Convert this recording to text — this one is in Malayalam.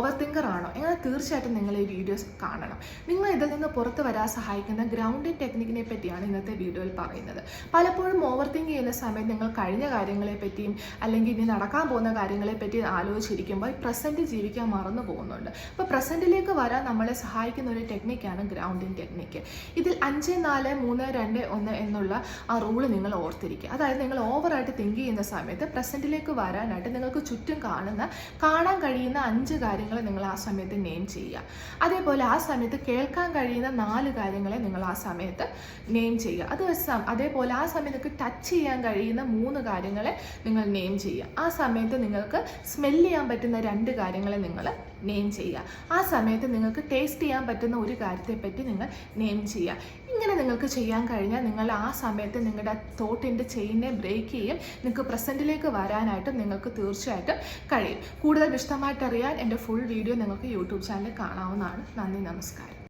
ഓവർ തിങ്കർ ആണോ? എന്നാൽ തീർച്ചയായിട്ടും നിങ്ങൾ ഈ വീഡിയോസ് കാണണം. നിങ്ങൾ ഇതിൽ നിന്ന് പുറത്ത് വരാൻ സഹായിക്കുന്ന ഗ്രൗണ്ടിങ് ടെക്നിക്കിനെ പറ്റിയാണ് ഇന്നത്തെ വീഡിയോയിൽ പറയുന്നത്. പലപ്പോഴും ഓവർ തിങ്ക് ചെയ്യുന്ന സമയത്ത് നിങ്ങൾ കഴിഞ്ഞ കാര്യങ്ങളെ പറ്റിയും അല്ലെങ്കിൽ ഇനി നടക്കാൻ പോകുന്ന കാര്യങ്ങളെ പറ്റി ആലോചിച്ചിരിക്കുമ്പോൾ പ്രസന്റ് ജീവിക്കാൻ മറന്നു പോകുന്നുണ്ട്. അപ്പോൾ പ്രസന്റിലേക്ക് വരാൻ നമ്മളെ സഹായിക്കുന്ന ഒരു ടെക്നിക്കാണ് ഗ്രൗണ്ടിങ് ടെക്നിക്ക് ഇതിൽ അഞ്ച് നാല് മൂന്ന് രണ്ട് ഒന്ന് എന്നുള്ള ആ റൂൾ നിങ്ങൾ ഓർത്തിരിക്കുക. അതായത് നിങ്ങൾ ഓവറായിട്ട് തിങ്ക് ചെയ്യുന്ന സമയത്ത് പ്രസന്റിലേക്ക് വരാനായിട്ട് നിങ്ങൾക്ക് ചുറ്റും കാണുന്ന കാണാൻ കഴിയുന്ന അഞ്ച് കാര്യങ്ങൾ നിങ്ങൾ ആ സമയത്ത് നെയിം ചെയ്യുക. അതേപോലെ ആ സമയത്ത് കേൾക്കാൻ കഴിയുന്ന നാല് കാര്യങ്ങളെ നിങ്ങൾ ആ സമയത്ത് നെയിം ചെയ്യുക. അത് അതേപോലെ ആ സമയത്ത് ടച്ച് ചെയ്യാൻ കഴിയുന്ന മൂന്ന് കാര്യങ്ങളെ നിങ്ങൾ നെയിം ചെയ്യുക. ആ സമയത്ത് നിങ്ങൾക്ക് സ്മെല്ല് ചെയ്യാൻ പറ്റുന്ന രണ്ട് കാര്യങ്ങളെ നിങ്ങൾ നെയിം ചെയ്യുക. ആ സമയത്ത് നിങ്ങൾക്ക് ടേസ്റ്റ് ചെയ്യാൻ പറ്റുന്ന ഒരു കാര്യത്തെപ്പറ്റി നിങ്ങൾ നെയിം ചെയ്യുക. ഇങ്ങനെ നിങ്ങൾക്ക് ചെയ്യാൻ കഴിഞ്ഞാൽ നിങ്ങൾ ആ സമയത്ത് നിങ്ങളുടെ തോട്ടിന്റെ ചെയിനെ ബ്രേക്ക് ചെയ്യും. നിങ്ങൾക്ക് പ്രസന്റിലേക്ക് വരാനായിട്ടും നിങ്ങൾക്ക് തീർച്ചയായിട്ടും കഴിയും. കൂടുതൽ വിശദമായിട്ട് അറിയാൻ എന്റെ ഫുൾ വീഡിയോ നിങ്ങൾക്ക് യൂട്യൂബ് ചാനലിൽ കാണാവുന്നതാണ്. നന്ദി നമസ്കാരം.